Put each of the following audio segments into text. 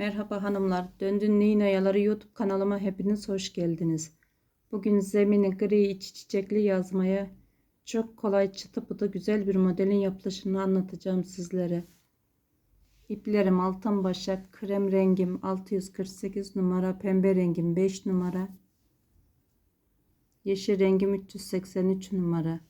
Merhaba hanımlar. Döndün Neyin Oyaları YouTube kanalıma hepiniz hoş geldiniz. Bugün zemini gri içi çiçekli yazmaya çok kolay çıtı pıtı güzel bir modelin yapılışını anlatacağım sizlere. İplerim altın başak, krem rengim 648 numara, pembe rengim 5 numara, yeşil rengim 383 numara.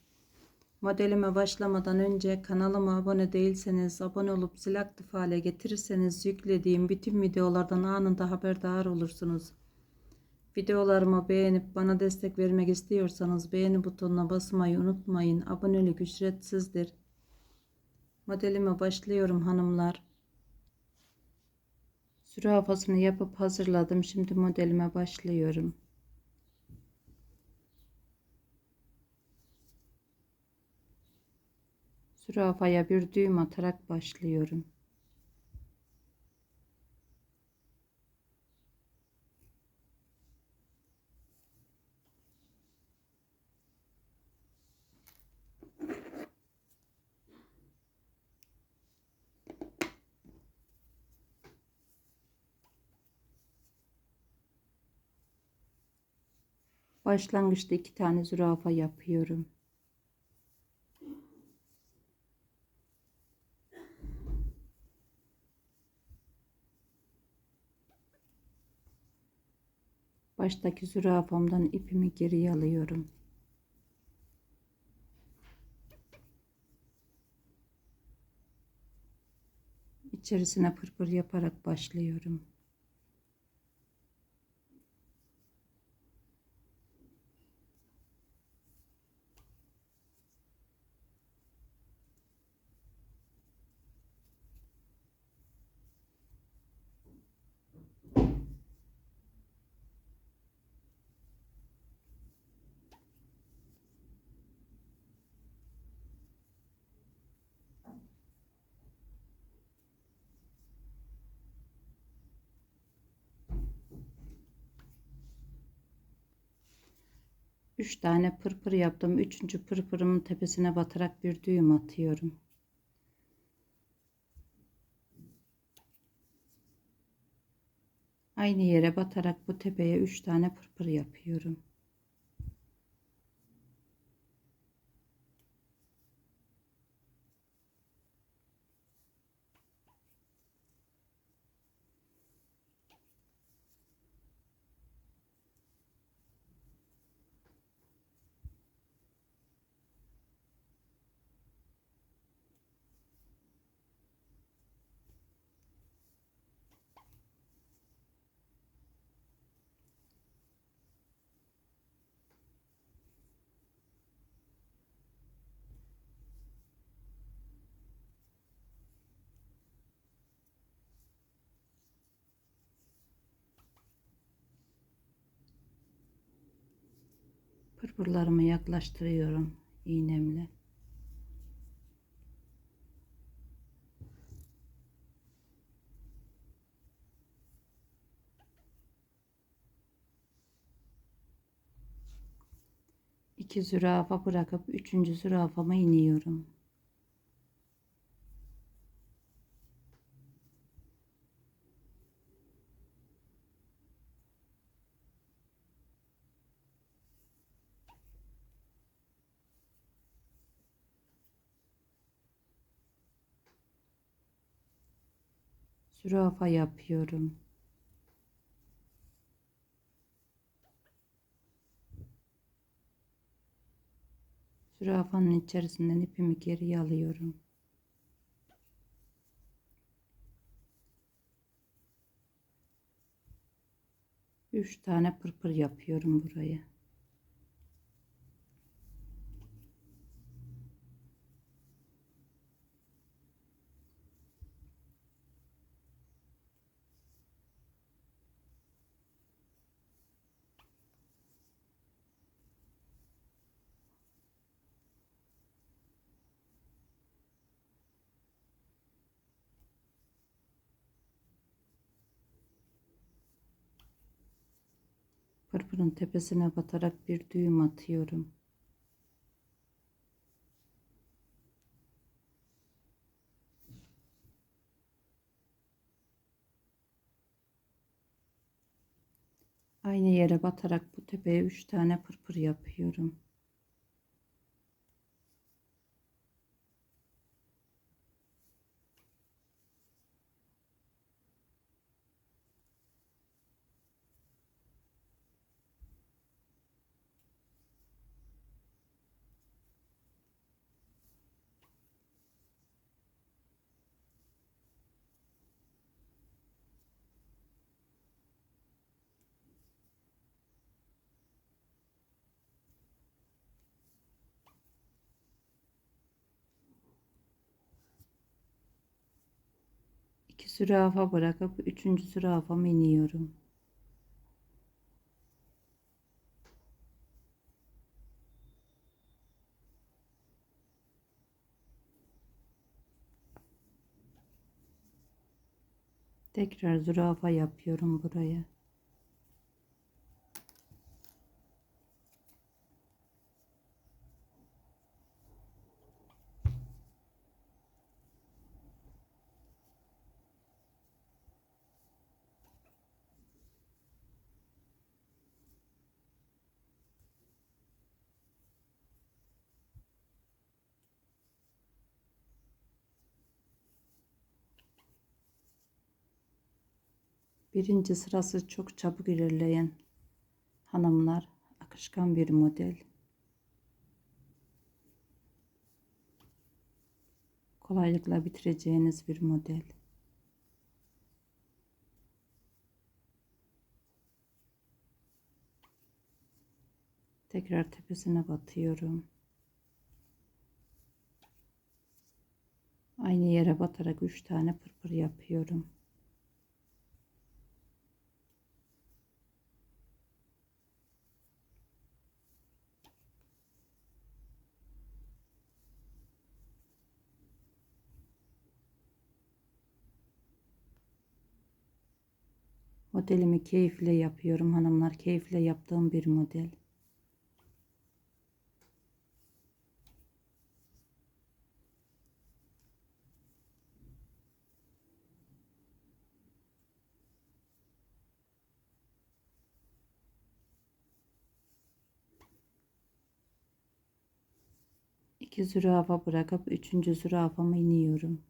Modelime başlamadan önce kanalıma abone değilseniz abone olup zil aktif hale getirirseniz yüklediğim bütün videolardan anında haberdar olursunuz. Videolarımı beğenip bana destek vermek istiyorsanız beğeni butonuna basmayı unutmayın. Abonelik ücretsizdir. Modelime başlıyorum hanımlar. Zürafasını yapıp hazırladım. Şimdi modelime başlıyorum. Zürafaya bir düğüm atarak başlıyorum. Başlangıçta iki tane zürafa yapıyorum. Baştaki zürafamdan ipimi geri alıyorum. İçerisine pırpır yaparak başlıyorum. Üç tane pırpır yaptım. Üçüncü pırpırımın tepesine batarak bir düğüm atıyorum. Aynı yere batarak bu tepeye üç tane pırpır yapıyorum. Pırpırlarımı yaklaştırıyorum iğnemle. İki zürafa bırakıp üçüncü zürafama iniyorum. Zürafa yapıyorum. Zürafanın içerisinden ipimi geri alıyorum. Üç tane pırpır yapıyorum buraya. Pırpırın tepesine batarak bir düğüm atıyorum. Aynı yere batarak bu tepeye 3 tane pırpır yapıyorum. Zürafa bırakıp üçüncü zürafamı iniyorum. Tekrar zürafa yapıyorum buraya. Birinci sırası çok çabuk ilerleyen hanımlar akışkan bir model. Kolaylıkla bitireceğiniz bir model. Tekrar tepesine batıyorum. Aynı yere batarak 3 tane pırpır yapıyorum. Modelimi keyifle yapıyorum hanımlar. Keyifle yaptığım bir model. İki zürafa bırakıp üçüncü zürafamı iniyorum.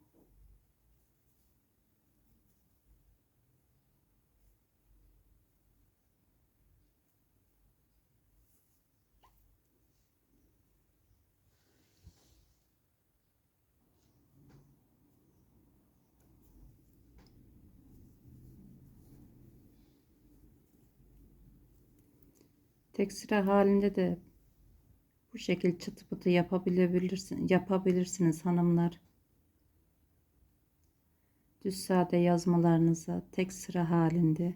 Tek sıra halinde de bu şekil çıtı pıtı yapabilirsin, yapabilirsiniz hanımlar. Düz sade yazmalarınıza tek sıra halinde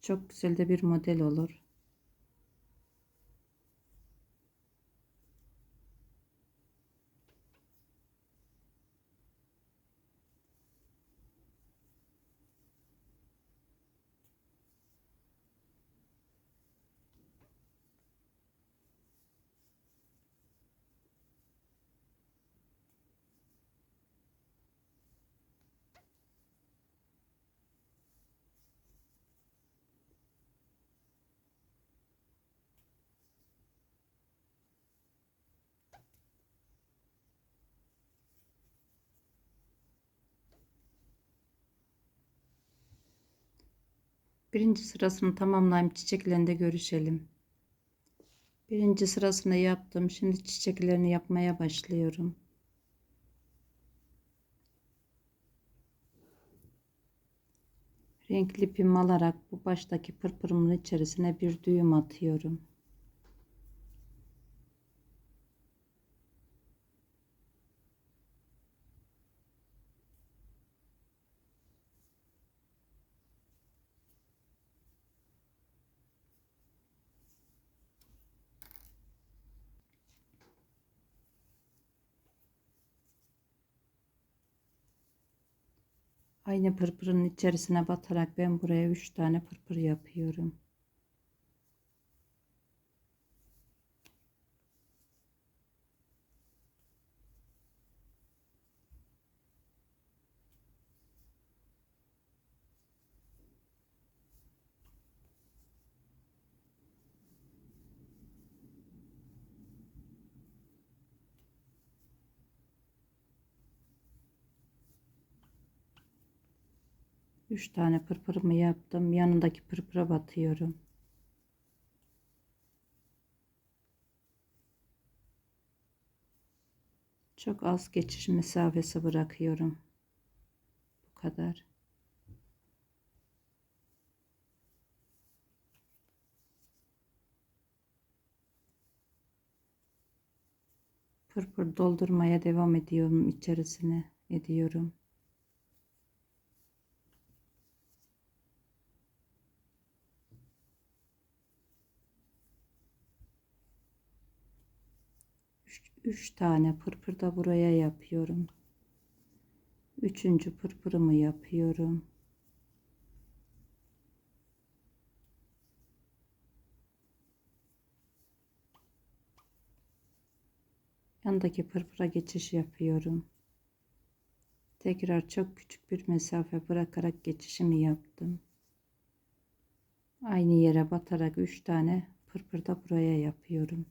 çok güzel de bir model olur. Birinci sırasını tamamlayayım. Çiçeklerinde görüşelim. Birinci sırasını yaptım. Şimdi çiçeklerini yapmaya başlıyorum. Renkli ipimi alarak bu baştaki pırpırımın içerisine bir düğüm atıyorum. Aynı pırpırın içerisine batarak ben buraya 3 tane pırpır yapıyorum. 3 tane pırpırımı yaptım. Yanındaki pırpıra batıyorum. Çok az geçiş mesafesi bırakıyorum. Bu kadar. Pırpır doldurmaya devam ediyorum içerisine ediyorum. Üç, üç tane pırpır da buraya yapıyorum. Üçüncü pırpırımı yapıyorum. Yandaki pırpıra geçiş yapıyorum. Tekrar çok küçük bir mesafe bırakarak geçişimi yaptım. Aynı yere batarak 3 tane pırpır da buraya yapıyorum.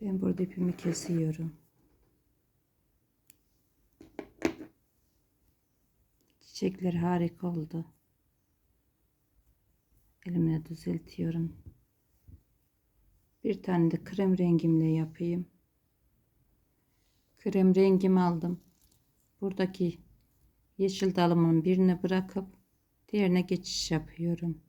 Ben burada ipimi kesiyorum. Çiçekler harika oldu. Elimle düzeltiyorum. Bir tane de krem rengimle yapayım. Krem rengimi aldım. Buradaki yeşil dalımın birine bırakıp diğerine geçiş yapıyorum.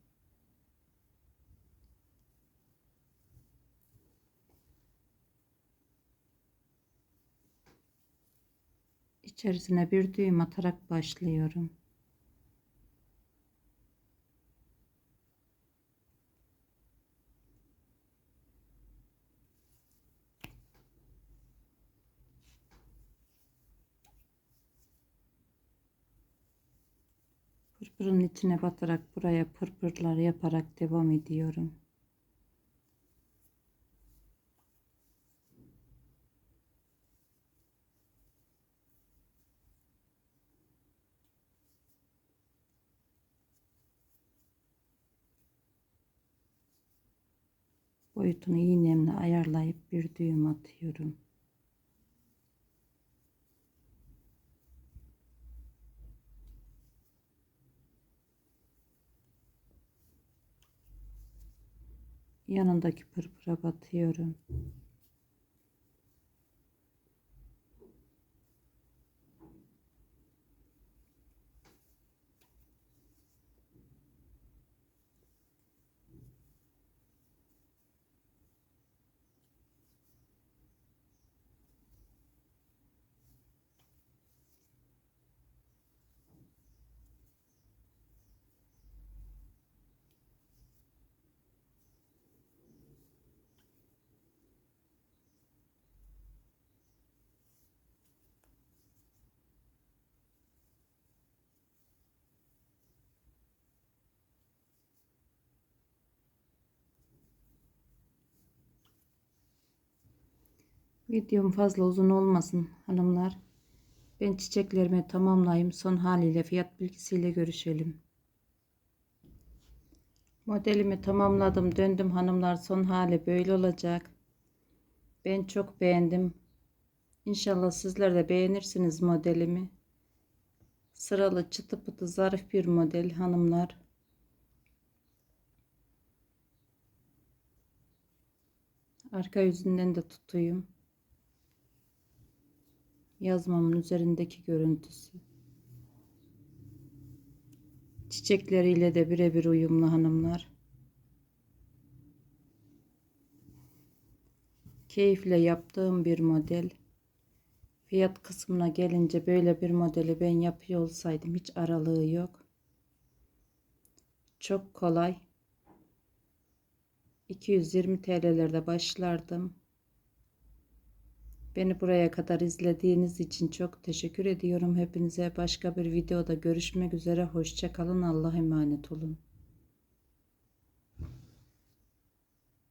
İçerisine bir düğüm atarak başlıyorum. Pırpırın içine batarak buraya pırpırlar yaparak devam ediyorum. Boyutunu iğnemle ayarlayıp bir düğüm atıyorum. Yanındaki pırpıra batıyorum. Videom fazla uzun olmasın hanımlar. Ben çiçeklerimi tamamlayayım. Son haliyle fiyat bilgisiyle görüşelim. Modelimi tamamladım. Döndüm hanımlar. Son hali böyle olacak. Ben çok beğendim. İnşallah sizler de beğenirsiniz modelimi. Sıralı çıtı pıtı zarif bir model hanımlar. Arka yüzünden de tutayım yazmamın üzerindeki görüntüsü. Çiçekleriyle de birebir uyumlu hanımlar. Keyifle yaptığım bir model. Fiyat kısmına gelince böyle bir modeli ben yapıyor olsaydım hiç aralığı yok. Çok kolay. 220 TL'lerde başlardım. Beni buraya kadar izlediğiniz için çok teşekkür ediyorum. Hepinize başka bir videoda görüşmek üzere. Hoşçakalın. Allah'a emanet olun.